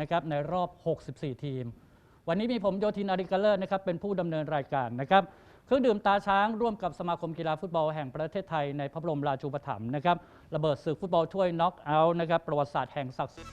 นะครับในรอบ 64 ทีม วันนี้มีผมโยธินอาริกาเลอร์นะครับเป็นผู้ดำเนินรายการนะครับเครื่องดื่มตาช้างร่วมกับสมาคมกีฬาฟุตบอลแห่งประเทศไทยในพระบรมราชูปถัมภ์นะครับระเบิดศึกฟุตบอลถ้วยน็อกเอาท์นะครับประวัติศาสตร์แห่งศักดิ์ศรี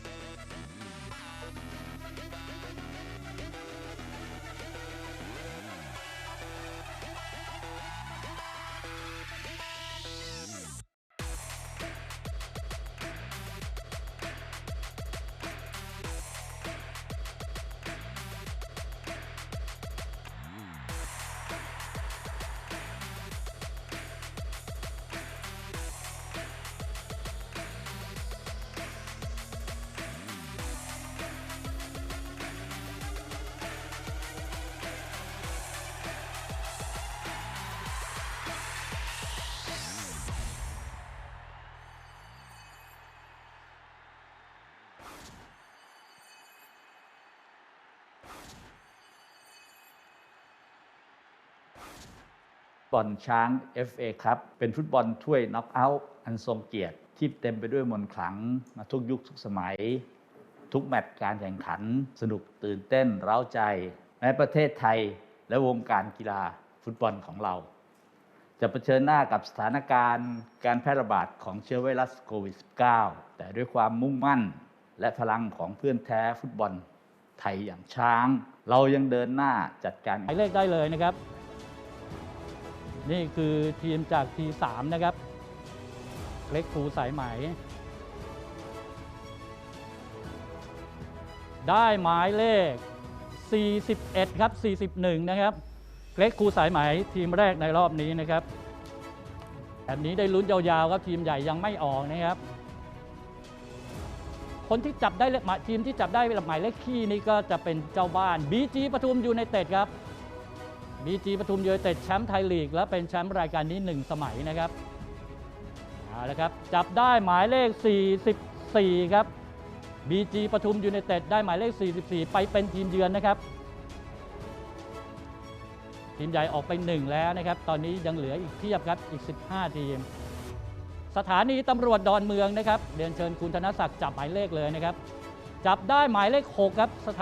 บอลช้าง FA ครับ เป็นฟุตบอลถ้วยน็อกเอาท์อันทรงเกียรติที่เต็มไปด้วยมนต์ขลังมาทุกยุคทุกสมัย ทุกแมตช์การแข่งขัน สนุกตื่นเต้นเร้าใจแม้ประเทศไทยและวงการกีฬาฟุตบอลของเรา จะเผชิญหน้ากับสถานการณ์การแพร่ระบาดของเชื้อไวรัสโควิด -19 แต่ด้วยความมุ่งมั่น และพลังของเพื่อนแท้ฟุตบอลไทยอย่างช้าง เรายังเดินหน้าจัดการหมายเลขได้เลยนะครับ นี่คือทีมจากทีสามนะครับ เล็กครูสายไหม ได้หมายเลข 41 ครับ 41 นะครับ เล็กครูสายไหมทีมแรกในรอบนี้นะครับแบบนี้ได้ลุ้นยาวๆครับทีมใหญ่ยังไม่ออกนะครับ คนที่จับได้หมายทีมที่จับได้หมายเลขขี้นี่ก็จะเป็นเจ้าบ้าน BG ปทุมยูไนเต็ดครับ บีจีปทุมยูไนเต็ดแชมป์ไทยลีก และเป็นแชมป์รายการนี้ 1 สมัยนะครับเอาละครับจับได้หมายเลข 44 ครับบีจีปทุมยูไนเต็ดได้หมายเลข 44 ไปเป็นทีมเยือนนะครับ ทีมใหญ่ออกไป 1 แล้วนะครับ ตอนนี้ยังเหลืออีกเพียบครับอีก 15 ทีม สถานีตำรวจดอนเมืองนะครับเรียนเชิญคุณธนศักดิ์จับหมายเลขเลยนะครับ จับได้หมายเลข 6 ครับสถา